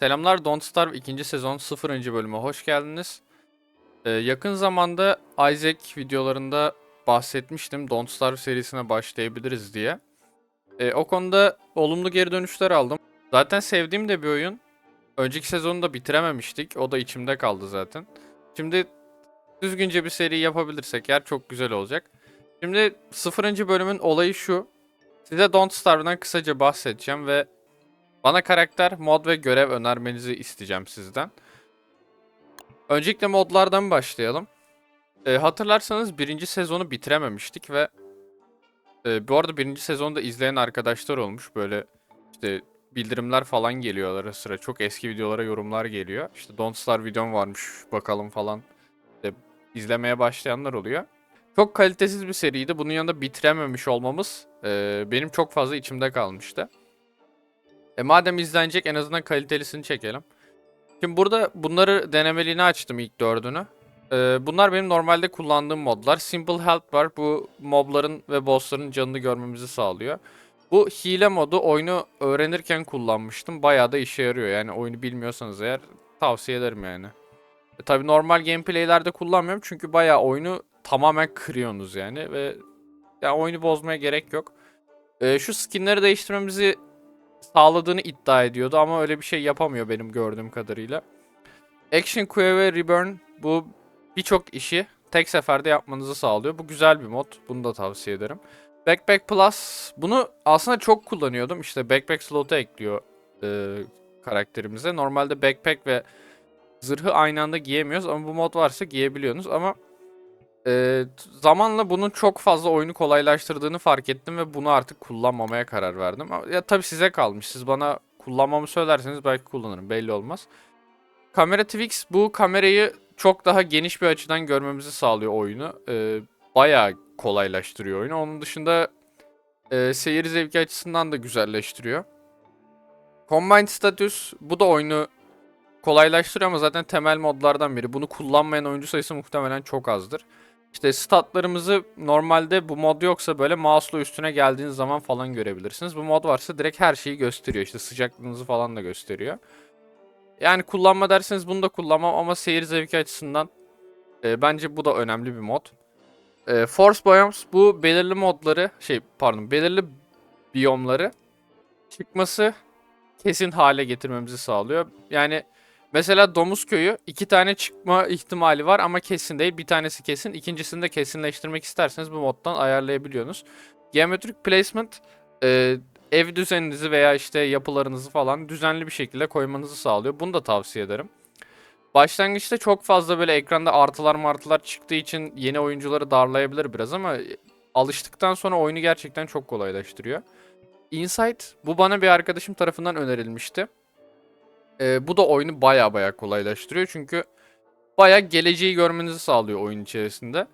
Selamlar Don't Starve 2. sezon 0. bölüme hoş geldiniz. Ee, yakın zamanda Isaac videolarında bahsetmiştim Don't Starve serisine başlayabiliriz diye. Ee, o konuda olumlu geri dönüşler aldım. Zaten sevdiğim de bir oyun. Önceki sezonu da bitirememiştik. O da içimde kaldı zaten. Şimdi düzgünce bir seri yapabilirsek eğer çok güzel olacak. Şimdi 0. bölümün olayı şu. Size Don't Starve'dan kısaca bahsedeceğim ve bana karakter, mod ve görev önermenizi isteyeceğim sizden. Öncelikle modlardan başlayalım. Ee, hatırlarsanız birinci sezonu bitirememiştik ve e, bu arada birinci sezonu da izleyen arkadaşlar olmuş. Böyle işte bildirimler falan geliyor ara sıra. Çok eski videolara yorumlar geliyor. İşte Don't Star videom varmış bakalım falan. İşte izlemeye başlayanlar oluyor. Çok kalitesiz bir seriydi. Bunun yanında bitirememiş olmamız e, benim çok fazla içimde kalmıştı. E madem izlenecek en azından kalitelisini çekelim. Şimdi burada bunları denemeliğini açtım ilk dördünü. E, bunlar benim normalde kullandığım modlar. Simple Help var. Bu mobların ve bossların canını görmemizi sağlıyor. Bu hile modu oyunu öğrenirken kullanmıştım. Bayağı da işe yarıyor. Yani oyunu bilmiyorsanız eğer tavsiye ederim yani. E, tabii normal gameplaylerde kullanmıyorum çünkü bayağı oyunu tamamen kırıyorsunuz yani ve yani oyunu bozmaya gerek yok. E, şu skinleri değiştirmemizi sağladığını iddia ediyordu ama öyle bir şey yapamıyor benim gördüğüm kadarıyla. Action ve Reburn bu birçok işi tek seferde yapmanızı sağlıyor. Bu güzel bir mod. Bunu da tavsiye ederim. Backpack Plus bunu aslında çok kullanıyordum. İşte Backpack slot'u ekliyor e, karakterimize. Normalde backpack ve zırhı aynı anda giyemiyoruz ama bu mod varsa giyebiliyorsunuz ama e, zamanla bunun çok fazla oyunu kolaylaştırdığını fark ettim ve bunu artık kullanmamaya karar verdim. Ya tabii size kalmış. Siz bana kullanmamı söylerseniz belki kullanırım. Belli olmaz. Kamera Twix bu kamerayı çok daha geniş bir açıdan görmemizi sağlıyor oyunu. E, bayağı kolaylaştırıyor oyunu. Onun dışında e, seyir zevki açısından da güzelleştiriyor. Combined Status bu da oyunu kolaylaştırıyor ama zaten temel modlardan biri. Bunu kullanmayan oyuncu sayısı muhtemelen çok azdır. İşte statlarımızı normalde bu mod yoksa böyle mouse'la üstüne geldiğiniz zaman falan görebilirsiniz. Bu mod varsa direkt her şeyi gösteriyor. İşte sıcaklığınızı falan da gösteriyor. Yani kullanma derseniz bunu da kullanmam ama seyir zevki açısından e, bence bu da önemli bir mod. E, Force Biomes bu belirli modları şey pardon belirli biyomları çıkması kesin hale getirmemizi sağlıyor. Yani mesela Domuz Köyü iki tane çıkma ihtimali var ama kesin değil. Bir tanesi kesin. İkincisini de kesinleştirmek isterseniz bu moddan ayarlayabiliyorsunuz. Geometric Placement e, ev düzeninizi veya işte yapılarınızı falan düzenli bir şekilde koymanızı sağlıyor. Bunu da tavsiye ederim. Başlangıçta çok fazla böyle ekranda artılar martılar çıktığı için yeni oyuncuları darlayabilir biraz ama alıştıktan sonra oyunu gerçekten çok kolaylaştırıyor. Insight bu bana bir arkadaşım tarafından önerilmişti. Ee, bu da oyunu baya baya kolaylaştırıyor çünkü baya geleceği görmenizi sağlıyor oyun içerisinde.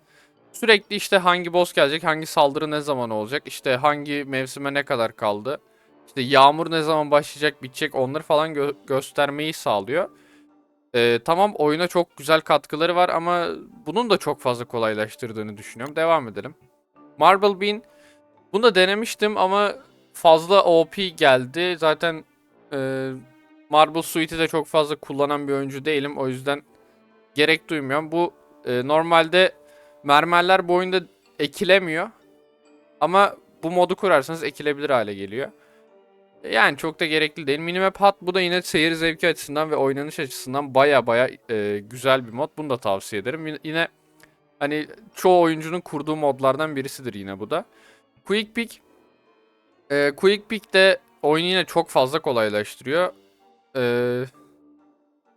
Sürekli işte hangi boss gelecek, hangi saldırı ne zaman olacak, işte hangi mevsime ne kadar kaldı, işte yağmur ne zaman başlayacak, bitecek onları falan gö- göstermeyi sağlıyor. Ee, tamam oyuna çok güzel katkıları var ama bunun da çok fazla kolaylaştırdığını düşünüyorum. Devam edelim. Marble Bean. Bunu da denemiştim ama fazla OP geldi. Zaten e, Marble Suite'i de çok fazla kullanan bir oyuncu değilim. O yüzden gerek duymuyorum. Bu e, normalde mermerler bu oyunda ekilemiyor. Ama bu modu kurarsanız ekilebilir hale geliyor. Yani çok da gerekli değil. Minimap Hut bu da yine seyir zevki açısından ve oynanış açısından baya baya e, güzel bir mod. Bunu da tavsiye ederim. Yine- hani çoğu oyuncunun kurduğu modlardan birisidir yine bu da. Quick Pick e, Quick Pick de oyunu yine çok fazla kolaylaştırıyor. E,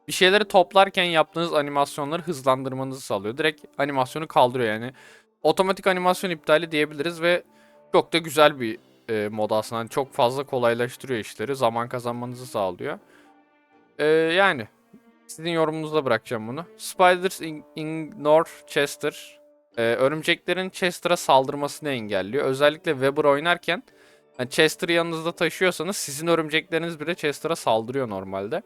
bir şeyleri toplarken yaptığınız animasyonları hızlandırmanızı sağlıyor. Direkt animasyonu kaldırıyor yani. Otomatik animasyon iptali diyebiliriz ve çok da güzel bir e, mod aslında. Hani çok fazla kolaylaştırıyor işleri. Zaman kazanmanızı sağlıyor. E, yani sizin yorumunuza bırakacağım bunu. Spiders ignore Chester. E, örümceklerin Chester'a saldırmasını engelliyor. Özellikle Weber oynarken yani Chester'ı yanınızda taşıyorsanız sizin örümcekleriniz bile Chester'a saldırıyor normalde.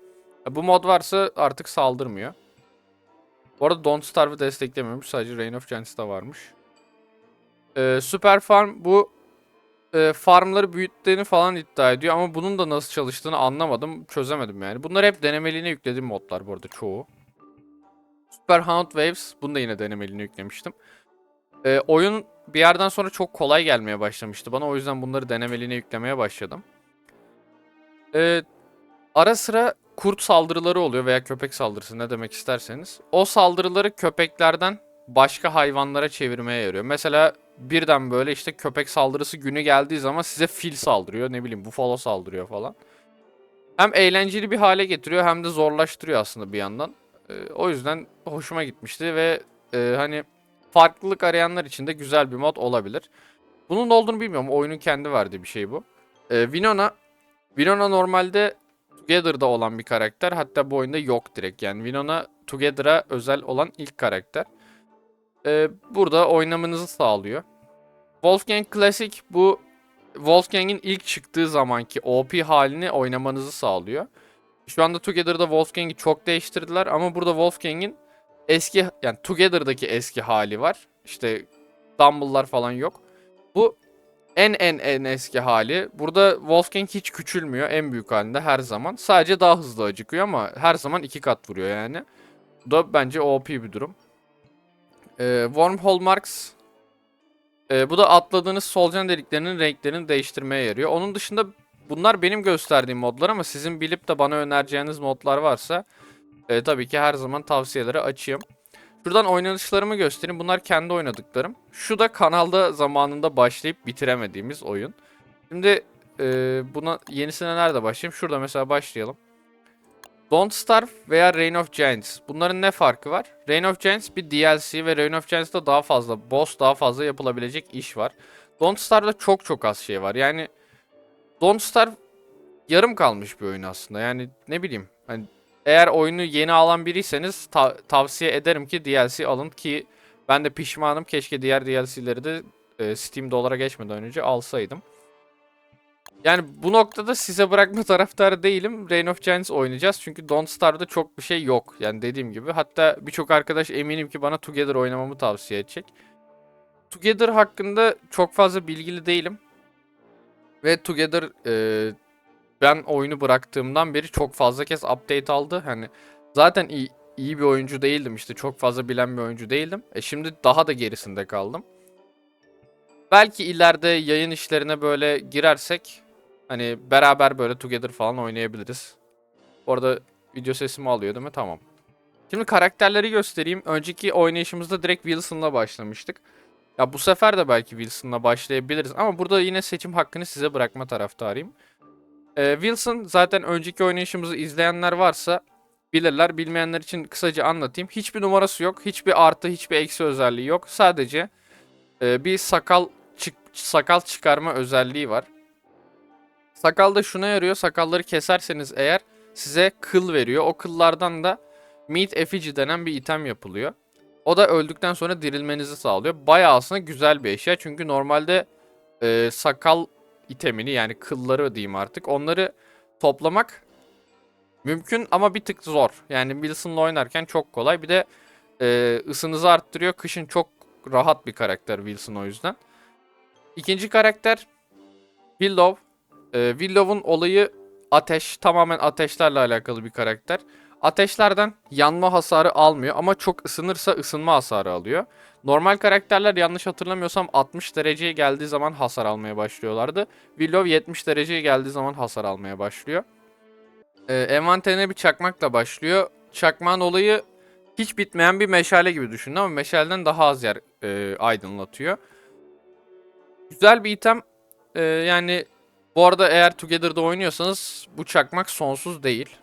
E, bu mod varsa artık saldırmıyor. Bu arada Don't Starve'ı desteklemiyormuş. Sadece Reign of Giants'ta varmış. E, Super Farm bu e, farmları büyüttüğünü falan iddia ediyor ama bunun da nasıl çalıştığını anlamadım, çözemedim yani. Bunlar hep denemeliğine yüklediğim modlar bu arada çoğu. Super Hound Waves, bunu da yine denemeliğine yüklemiştim. E, oyun bir yerden sonra çok kolay gelmeye başlamıştı bana. O yüzden bunları denemeliğine yüklemeye başladım. E, ara sıra kurt saldırıları oluyor veya köpek saldırısı ne demek isterseniz. O saldırıları köpeklerden başka hayvanlara çevirmeye yarıyor. Mesela birden böyle işte köpek saldırısı günü geldiği zaman size fil saldırıyor. Ne bileyim bufalo saldırıyor falan. Hem eğlenceli bir hale getiriyor hem de zorlaştırıyor aslında bir yandan. Ee, o yüzden hoşuma gitmişti ve e, hani farklılık arayanlar için de güzel bir mod olabilir. Bunun ne olduğunu bilmiyorum. Oyunun kendi verdiği bir şey bu. Ee, Winona Winona normalde Together'da olan bir karakter. Hatta bu oyunda yok direkt. Yani Winona Together'a özel olan ilk karakter. Ee, burada oynamanızı sağlıyor. Wolfgang Classic bu Wolfgang'in ilk çıktığı zamanki OP halini oynamanızı sağlıyor. Şu anda Together'da Wolfgang'i çok değiştirdiler ama burada Wolfgang'in eski yani Together'daki eski hali var. İşte Dumble'lar falan yok. Bu en en en eski hali. Burada Wolfgang hiç küçülmüyor en büyük halinde her zaman. Sadece daha hızlı acıkıyor ama her zaman iki kat vuruyor yani. Bu da bence OP bir durum. Ee, Wormhole Marks ee, bu da atladığınız solucan deliklerinin renklerini değiştirmeye yarıyor. Onun dışında bunlar benim gösterdiğim modlar ama sizin bilip de bana önereceğiniz modlar varsa e, tabii ki her zaman tavsiyeleri açayım. Şuradan oynanışlarımı göstereyim. Bunlar kendi oynadıklarım. Şu da kanalda zamanında başlayıp bitiremediğimiz oyun. Şimdi e, buna yenisine nerede başlayayım? Şurada mesela başlayalım. Don't Starve veya Reign of Giants. Bunların ne farkı var? Reign of Giants bir DLC ve Reign of Giants'ta daha fazla boss, daha fazla yapılabilecek iş var. Don't Starve'da çok çok az şey var. Yani Don't Starve yarım kalmış bir oyun aslında. Yani ne bileyim. Hani eğer oyunu yeni alan biriyseniz ta- tavsiye ederim ki DLC alın ki ben de pişmanım. Keşke diğer DLC'leri de e, Steam dolara geçmeden önce alsaydım. Yani bu noktada size bırakma taraftarı değilim. Reign of Giants oynayacağız. Çünkü Don't Starve'da çok bir şey yok. Yani dediğim gibi. Hatta birçok arkadaş eminim ki bana Together oynamamı tavsiye edecek. Together hakkında çok fazla bilgili değilim. Ve Together e, ben oyunu bıraktığımdan beri çok fazla kez update aldı. Hani zaten iyi, iyi bir oyuncu değildim işte. Çok fazla bilen bir oyuncu değildim. E şimdi daha da gerisinde kaldım. Belki ileride yayın işlerine böyle girersek Hani beraber böyle together falan oynayabiliriz. Orada video sesimi alıyor değil mi? Tamam. Şimdi karakterleri göstereyim. Önceki oynayışımızda direkt Wilson'la başlamıştık. Ya bu sefer de belki Wilson'la başlayabiliriz ama burada yine seçim hakkını size bırakma taraftarıyım. Ee, Wilson zaten önceki oynayışımızı izleyenler varsa bilirler. Bilmeyenler için kısaca anlatayım. Hiçbir numarası yok. Hiçbir artı, hiçbir eksi özelliği yok. Sadece e, bir sakal çık sakal çıkarma özelliği var. Sakal da şuna yarıyor. Sakalları keserseniz eğer size kıl veriyor. O kıllardan da Meat Effigy denen bir item yapılıyor. O da öldükten sonra dirilmenizi sağlıyor. Bayağı aslında güzel bir eşya. Çünkü normalde e, sakal itemini yani kılları diyeyim artık. Onları toplamak mümkün ama bir tık zor. Yani Wilson'la oynarken çok kolay. Bir de e, ısınızı arttırıyor. Kışın çok rahat bir karakter Wilson o yüzden. İkinci karakter Willow. E, Willow'un olayı ateş. Tamamen ateşlerle alakalı bir karakter. Ateşlerden yanma hasarı almıyor ama çok ısınırsa ısınma hasarı alıyor. Normal karakterler yanlış hatırlamıyorsam 60 dereceye geldiği zaman hasar almaya başlıyorlardı. Willow 70 dereceye geldiği zaman hasar almaya başlıyor. Ee, envanterine bir çakmakla başlıyor. Çakmağın olayı hiç bitmeyen bir meşale gibi düşünün ama meşaleden daha az yer e, aydınlatıyor. Güzel bir item. Ee, yani bu arada eğer Together'da oynuyorsanız bu çakmak sonsuz değil.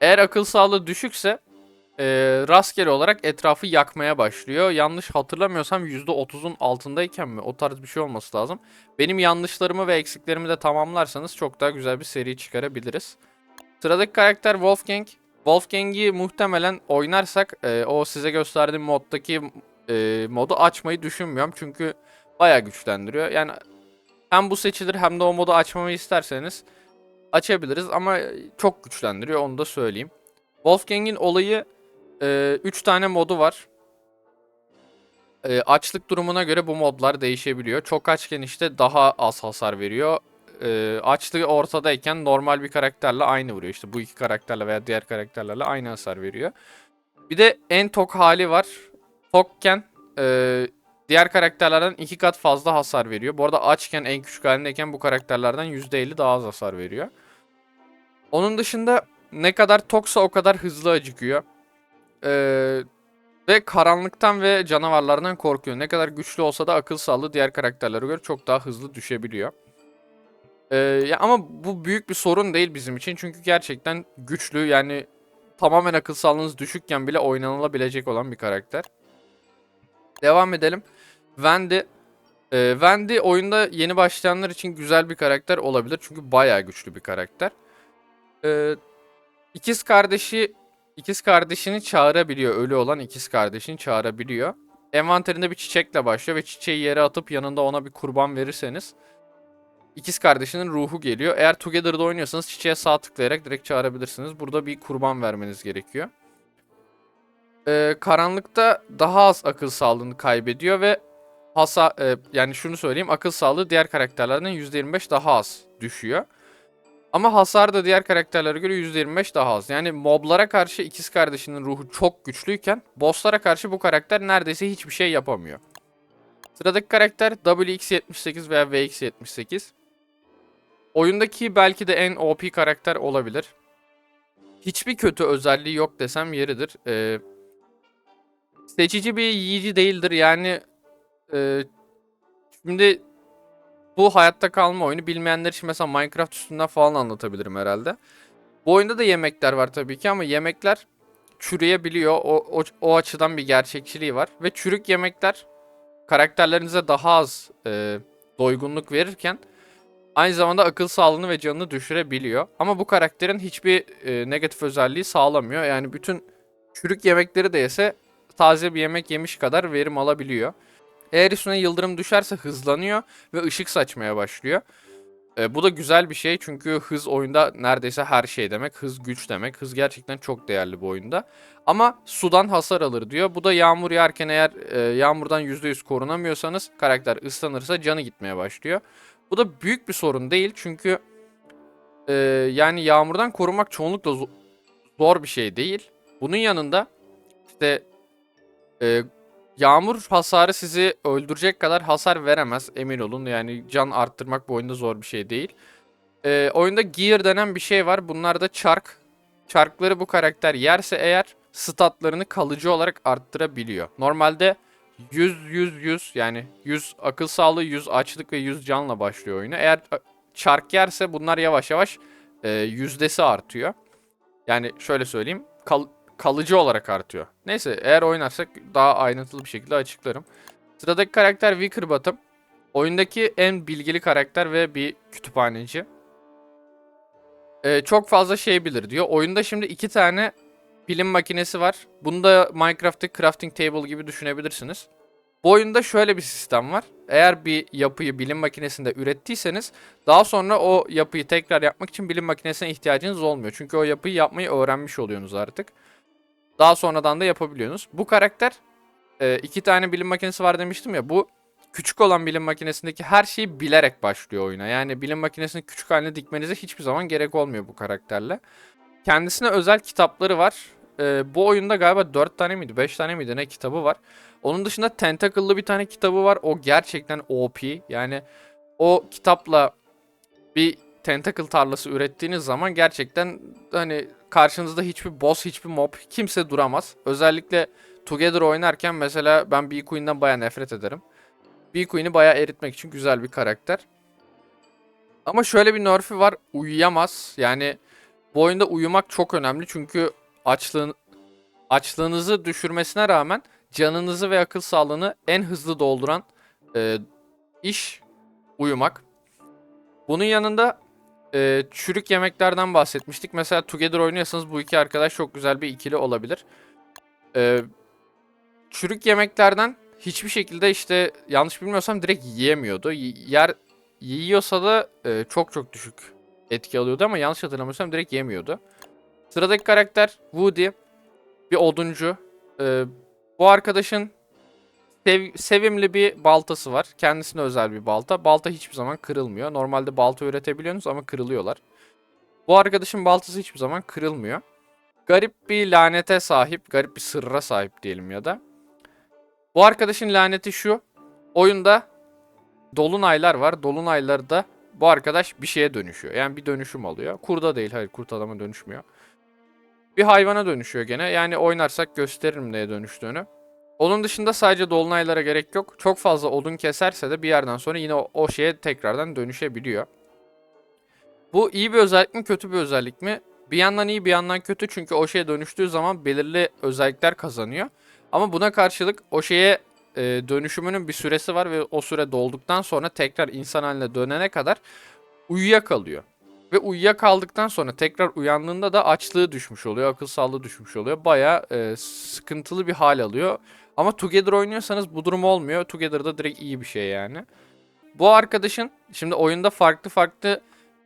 Eğer akıl sağlığı düşükse e, rastgele olarak etrafı yakmaya başlıyor. Yanlış hatırlamıyorsam %30'un altındayken mi o tarz bir şey olması lazım. Benim yanlışlarımı ve eksiklerimi de tamamlarsanız çok daha güzel bir seri çıkarabiliriz. Sıradaki karakter Wolfgang. Wolfgang'i muhtemelen oynarsak e, o size gösterdiğim moddaki e, modu açmayı düşünmüyorum. Çünkü bayağı güçlendiriyor. Yani hem bu seçilir hem de o modu açmamı isterseniz açabiliriz ama çok güçlendiriyor onu da söyleyeyim. Wolfgang'in olayı 3 e, tane modu var. e, açlık durumuna göre bu modlar değişebiliyor. Çok açken işte daha az hasar veriyor. E, açlığı ortadayken normal bir karakterle aynı vuruyor. İşte bu iki karakterle veya diğer karakterlerle aynı hasar veriyor. Bir de en tok hali var. Tokken e, diğer karakterlerden iki kat fazla hasar veriyor. Bu arada açken en küçük halindeyken bu karakterlerden %50 daha az hasar veriyor. Onun dışında ne kadar toksa o kadar hızlı acıkıyor. Ee, ve karanlıktan ve canavarlardan korkuyor. Ne kadar güçlü olsa da akıl sağlığı diğer karakterlere göre çok daha hızlı düşebiliyor. Ee, ya ama bu büyük bir sorun değil bizim için. Çünkü gerçekten güçlü yani tamamen akıl sağlığınız düşükken bile oynanılabilecek olan bir karakter. Devam edelim. Wendy. Ee, Wendy oyunda yeni başlayanlar için güzel bir karakter olabilir. Çünkü bayağı güçlü bir karakter. Ee, ikiz kardeşi ikiz kardeşini çağırabiliyor. Ölü olan ikiz kardeşini çağırabiliyor. Envanterinde bir çiçekle başlıyor ve çiçeği yere atıp yanında ona bir kurban verirseniz ikiz kardeşinin ruhu geliyor. Eğer Together'da oynuyorsanız çiçeğe sağ tıklayarak direkt çağırabilirsiniz. Burada bir kurban vermeniz gerekiyor. Ee, karanlıkta daha az akıl sağlığını kaybediyor ve hasa e, yani şunu söyleyeyim akıl sağlığı diğer karakterlerden %25 daha az düşüyor. Ama hasar da diğer karakterlere göre %25 daha az. Yani moblara karşı ikiz kardeşinin ruhu çok güçlüyken bosslara karşı bu karakter neredeyse hiçbir şey yapamıyor. Sıradaki karakter WX78 veya VX78. Oyundaki belki de en OP karakter olabilir. Hiçbir kötü özelliği yok desem yeridir. Ee, seçici bir yiyici değildir. Yani e, şimdi bu hayatta kalma oyunu bilmeyenler için mesela Minecraft üstünden falan anlatabilirim herhalde. Bu oyunda da yemekler var tabii ki ama yemekler çürüyebiliyor. O, o, o açıdan bir gerçekçiliği var. Ve çürük yemekler karakterlerinize daha az e, doygunluk verirken aynı zamanda akıl sağlığını ve canını düşürebiliyor. Ama bu karakterin hiçbir e, negatif özelliği sağlamıyor. Yani bütün çürük yemekleri de yese taze bir yemek yemiş kadar verim alabiliyor. Eğer üstüne yıldırım düşerse hızlanıyor ve ışık saçmaya başlıyor. E, bu da güzel bir şey çünkü hız oyunda neredeyse her şey demek. Hız güç demek. Hız gerçekten çok değerli bu oyunda. Ama sudan hasar alır diyor. Bu da yağmur yağarken eğer e, yağmurdan %100 korunamıyorsanız karakter ıslanırsa canı gitmeye başlıyor. Bu da büyük bir sorun değil çünkü e, yani yağmurdan korunmak çoğunlukla zo- zor bir şey değil. Bunun yanında işte e, Yağmur hasarı sizi öldürecek kadar hasar veremez emin olun. Yani can arttırmak bu oyunda zor bir şey değil. Ee, oyunda gear denen bir şey var. Bunlar da çark. Çarkları bu karakter yerse eğer statlarını kalıcı olarak arttırabiliyor. Normalde 100 100 100 yani 100 akıl sağlığı, 100 açlık ve 100 canla başlıyor oyuna. Eğer çark yerse bunlar yavaş yavaş e, yüzdesi artıyor. Yani şöyle söyleyeyim. Kal kalıcı olarak artıyor. Neyse eğer oynarsak daha ayrıntılı bir şekilde açıklarım. Sıradaki karakter Wickerbottom. Oyundaki en bilgili karakter ve bir kütüphaneci. Ee, çok fazla şey bilir diyor. Oyunda şimdi iki tane bilim makinesi var. Bunu da Minecraft'taki crafting table gibi düşünebilirsiniz. Bu oyunda şöyle bir sistem var. Eğer bir yapıyı bilim makinesinde ürettiyseniz daha sonra o yapıyı tekrar yapmak için bilim makinesine ihtiyacınız olmuyor. Çünkü o yapıyı yapmayı öğrenmiş oluyorsunuz artık. Daha sonradan da yapabiliyorsunuz. Bu karakter e, iki tane bilim makinesi var demiştim ya. Bu küçük olan bilim makinesindeki her şeyi bilerek başlıyor oyuna. Yani bilim makinesini küçük haline dikmenize hiçbir zaman gerek olmuyor bu karakterle. Kendisine özel kitapları var. E, bu oyunda galiba 4 tane miydi 5 tane miydi ne kitabı var. Onun dışında Tentacle'lı bir tane kitabı var. O gerçekten OP. Yani o kitapla bir tentacle tarlası ürettiğiniz zaman gerçekten hani karşınızda hiçbir boss, hiçbir mob, kimse duramaz. Özellikle Together oynarken mesela ben B Queen'den baya nefret ederim. B Queen'i baya eritmek için güzel bir karakter. Ama şöyle bir nerf'i var. Uyuyamaz. Yani bu oyunda uyumak çok önemli. Çünkü açlığın, açlığınızı düşürmesine rağmen canınızı ve akıl sağlığını en hızlı dolduran e, iş uyumak. Bunun yanında e, çürük yemeklerden bahsetmiştik. Mesela Together oynuyorsanız bu iki arkadaş çok güzel bir ikili olabilir. E, çürük yemeklerden hiçbir şekilde işte yanlış bilmiyorsam direkt yiyemiyordu. Y- yer yiyorsa da e, çok çok düşük etki alıyordu ama yanlış hatırlamıyorsam direkt yemiyordu. Sıradaki karakter Woody. Bir oduncu. E, bu arkadaşın sev- sevimli bir baltası var. Kendisine özel bir balta. Balta hiçbir zaman kırılmıyor. Normalde balta üretebiliyorsunuz ama kırılıyorlar. Bu arkadaşın baltası hiçbir zaman kırılmıyor. Garip bir lanete sahip, garip bir sırra sahip diyelim ya da. Bu arkadaşın laneti şu. Oyunda dolunaylar var. Dolunaylarda bu arkadaş bir şeye dönüşüyor. Yani bir dönüşüm alıyor. Kurda değil, hayır kurt adama dönüşmüyor. Bir hayvana dönüşüyor gene. Yani oynarsak gösteririm neye dönüştüğünü. Onun dışında sadece dolunaylara gerek yok. Çok fazla odun keserse de bir yerden sonra yine o, şeye tekrardan dönüşebiliyor. Bu iyi bir özellik mi kötü bir özellik mi? Bir yandan iyi bir yandan kötü çünkü o şeye dönüştüğü zaman belirli özellikler kazanıyor. Ama buna karşılık o şeye e, dönüşümünün bir süresi var ve o süre dolduktan sonra tekrar insan haline dönene kadar uyuyakalıyor. Ve uyuyakaldıktan sonra tekrar uyandığında da açlığı düşmüş oluyor, akıl sağlığı düşmüş oluyor. Baya sıkıntılı bir hal alıyor. Ama Together oynuyorsanız bu durum olmuyor. Together'da direkt iyi bir şey yani. Bu arkadaşın şimdi oyunda farklı farklı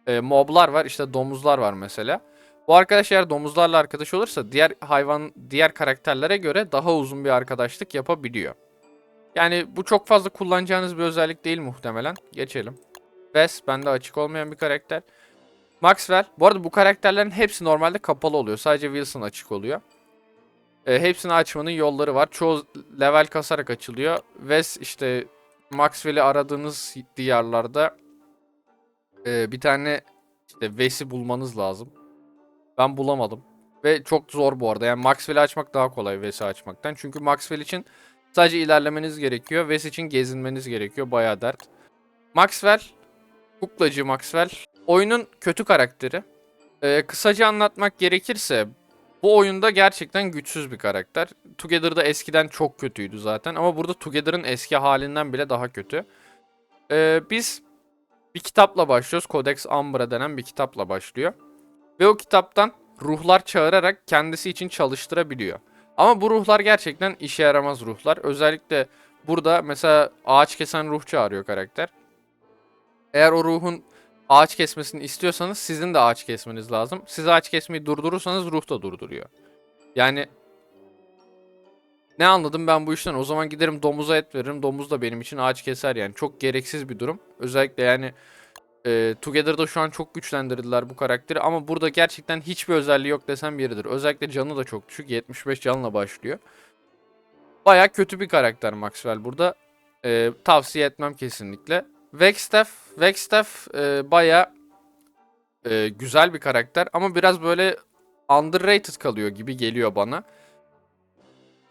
e, moblar var. İşte domuzlar var mesela. Bu arkadaş eğer domuzlarla arkadaş olursa diğer hayvan, diğer karakterlere göre daha uzun bir arkadaşlık yapabiliyor. Yani bu çok fazla kullanacağınız bir özellik değil muhtemelen. Geçelim. Wes bende açık olmayan bir karakter. Maxwell. Bu arada bu karakterlerin hepsi normalde kapalı oluyor. Sadece Wilson açık oluyor. E, hepsini açmanın yolları var. Çoğu level kasarak açılıyor. Wes işte Maxwell'i aradığınız diyarlarda e, bir tane işte Wes'i bulmanız lazım. Ben bulamadım. Ve çok zor bu arada. Yani Maxwell'i açmak daha kolay Wes'i açmaktan. Çünkü Maxwell için sadece ilerlemeniz gerekiyor. Wes için gezinmeniz gerekiyor. Bayağı dert. Maxwell, kuklacı Maxwell. Oyunun kötü karakteri. Ee, kısaca anlatmak gerekirse bu oyunda gerçekten güçsüz bir karakter. Together'da eskiden çok kötüydü zaten ama burada Together'ın eski halinden bile daha kötü. Ee, biz bir kitapla başlıyoruz. Codex Umbra denen bir kitapla başlıyor. Ve o kitaptan ruhlar çağırarak kendisi için çalıştırabiliyor. Ama bu ruhlar gerçekten işe yaramaz ruhlar. Özellikle burada mesela ağaç kesen ruh çağırıyor karakter. Eğer o ruhun ağaç kesmesini istiyorsanız sizin de ağaç kesmeniz lazım. Siz ağaç kesmeyi durdurursanız ruh da durduruyor. Yani ne anladım ben bu işten? O zaman giderim domuza et veririm. Domuz da benim için ağaç keser yani. Çok gereksiz bir durum. Özellikle yani e, Together'da şu an çok güçlendirdiler bu karakteri ama burada gerçekten hiçbir özelliği yok desem yeridir. Özellikle canı da çok düşük. 75 canla başlıyor. Baya kötü bir karakter Maxwell burada. E, tavsiye etmem kesinlikle. Vexstaff, Vexstaff e, baya e, güzel bir karakter ama biraz böyle underrated kalıyor gibi geliyor bana.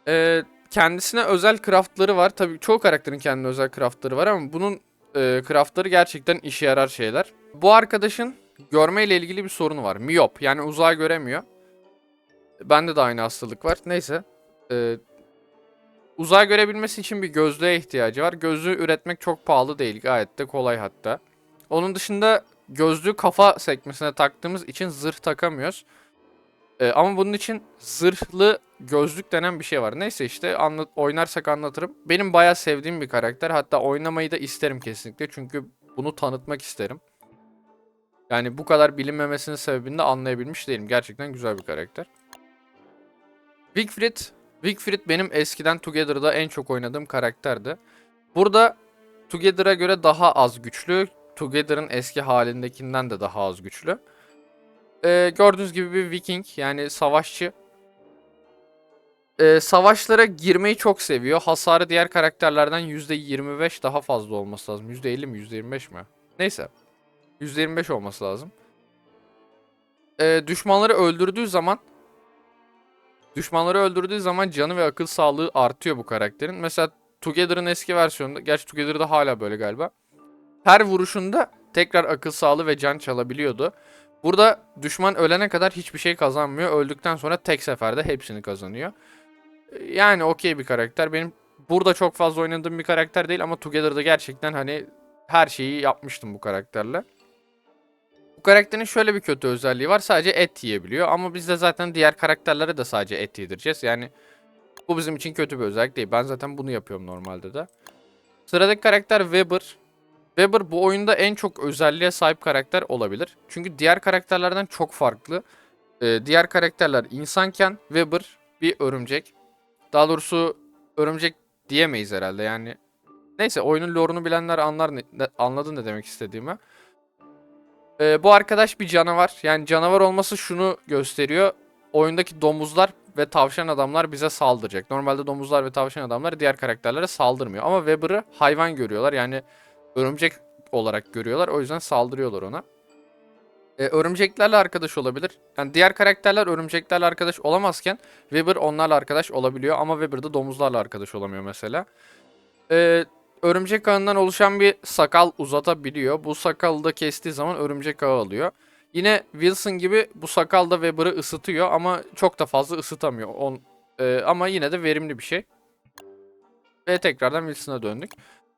E, kendisine özel craftları var. Tabii çoğu karakterin kendine özel craftları var ama bunun e, craftları gerçekten işe yarar şeyler. Bu arkadaşın görme ile ilgili bir sorunu var. Miyop yani uzağa göremiyor. Bende de aynı hastalık var. Neyse. E, uzağa görebilmesi için bir gözlüğe ihtiyacı var. Gözlüğü üretmek çok pahalı değil. Gayet de kolay hatta. Onun dışında gözlüğü kafa sekmesine taktığımız için zırh takamıyoruz. E, ama bunun için zırhlı gözlük denen bir şey var. Neyse işte anlat, oynarsak anlatırım. Benim bayağı sevdiğim bir karakter. Hatta oynamayı da isterim kesinlikle. Çünkü bunu tanıtmak isterim. Yani bu kadar bilinmemesinin sebebini de anlayabilmiş değilim. Gerçekten güzel bir karakter. Wigfrid. Wigfrid benim eskiden Together'da en çok oynadığım karakterdi. Burada Together'a göre daha az güçlü. Together'ın eski halindekinden de daha az güçlü. Ee, gördüğünüz gibi bir Viking yani savaşçı. Ee, savaşlara girmeyi çok seviyor. Hasarı diğer karakterlerden %25 daha fazla olması lazım. %50 mi %25 mi? Neyse. %25 olması lazım. Ee, düşmanları öldürdüğü zaman düşmanları öldürdüğü zaman canı ve akıl sağlığı artıyor bu karakterin. Mesela Together'ın eski versiyonunda, gerçi Together'da hala böyle galiba. Her vuruşunda tekrar akıl sağlığı ve can çalabiliyordu. Burada düşman ölene kadar hiçbir şey kazanmıyor. Öldükten sonra tek seferde hepsini kazanıyor. Yani okey bir karakter. Benim burada çok fazla oynadığım bir karakter değil ama Together'da gerçekten hani her şeyi yapmıştım bu karakterle. Bu karakterin şöyle bir kötü özelliği var. Sadece et yiyebiliyor ama biz de zaten diğer karakterlere de sadece et yedireceğiz. Yani bu bizim için kötü bir özellik değil. Ben zaten bunu yapıyorum normalde de. Sıradaki karakter Weber. Weber bu oyunda en çok özelliğe sahip karakter olabilir. Çünkü diğer karakterlerden çok farklı. Ee, diğer karakterler insanken Weber bir örümcek. Daha doğrusu örümcek diyemeyiz herhalde yani. Neyse oyunun lore'unu bilenler anlar ne, anladı ne demek istediğimi. Ee, bu arkadaş bir canavar. Yani canavar olması şunu gösteriyor. Oyundaki domuzlar ve tavşan adamlar bize saldıracak. Normalde domuzlar ve tavşan adamlar diğer karakterlere saldırmıyor. Ama Weber'ı hayvan görüyorlar. Yani örümcek olarak görüyorlar. O yüzden saldırıyorlar ona. Ee, örümceklerle arkadaş olabilir. Yani diğer karakterler örümceklerle arkadaş olamazken Weber onlarla arkadaş olabiliyor. Ama Weber de domuzlarla arkadaş olamıyor mesela. Ee, örümcek ağından oluşan bir sakal uzatabiliyor. Bu sakalı da kestiği zaman örümcek ağı alıyor. Yine Wilson gibi bu sakal da Weber'ı ısıtıyor ama çok da fazla ısıtamıyor. On, e, ama yine de verimli bir şey. Ve tekrardan Wilson'a döndük.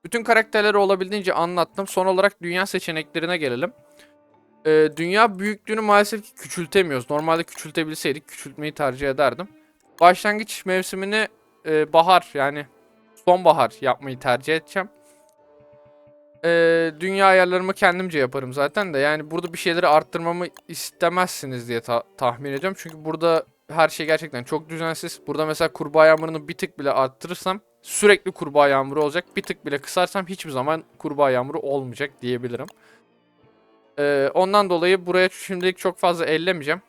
Bütün karakterleri olabildiğince anlattım. Son olarak dünya seçeneklerine gelelim. Ee, dünya büyüklüğünü maalesef ki küçültemiyoruz. Normalde küçültebilseydik küçültmeyi tercih ederdim. Başlangıç mevsimini e, bahar yani sonbahar yapmayı tercih edeceğim. Ee, dünya ayarlarımı kendimce yaparım zaten de yani burada bir şeyleri arttırmamı istemezsiniz diye ta- tahmin ediyorum. Çünkü burada her şey gerçekten çok düzensiz. Burada mesela kurbağa yağmurunu bir tık bile arttırırsam sürekli kurbağa yağmuru olacak. Bir tık bile kısarsam hiçbir zaman kurbağa yağmuru olmayacak diyebilirim. Ee, ondan dolayı buraya şimdilik çok fazla ellemeyeceğim.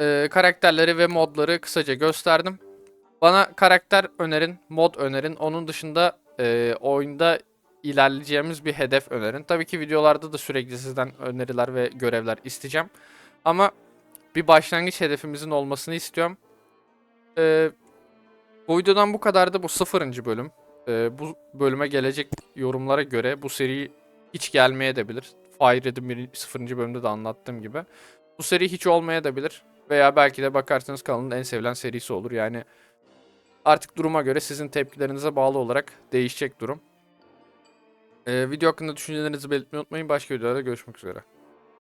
Ee, karakterleri ve modları kısaca gösterdim. Bana karakter önerin, mod önerin. Onun dışında e, oyunda ilerleyeceğimiz bir hedef önerin. Tabii ki videolarda da sürekli sizden öneriler ve görevler isteyeceğim. Ama bir başlangıç hedefimizin olmasını istiyorum. Ee, bu videodan bu kadardı. Bu sıfırıncı bölüm. Ee, bu bölüme gelecek yorumlara göre bu seri hiç gelmeye de bilir. Fire Red'in sıfırıncı bölümde de anlattığım gibi. Bu seri hiç olmaya da bilir. Veya belki de bakarsanız kanalın en sevilen serisi olur. Yani artık duruma göre sizin tepkilerinize bağlı olarak değişecek durum. Ee, video hakkında düşüncelerinizi belirtmeyi unutmayın. Başka videolarda görüşmek üzere.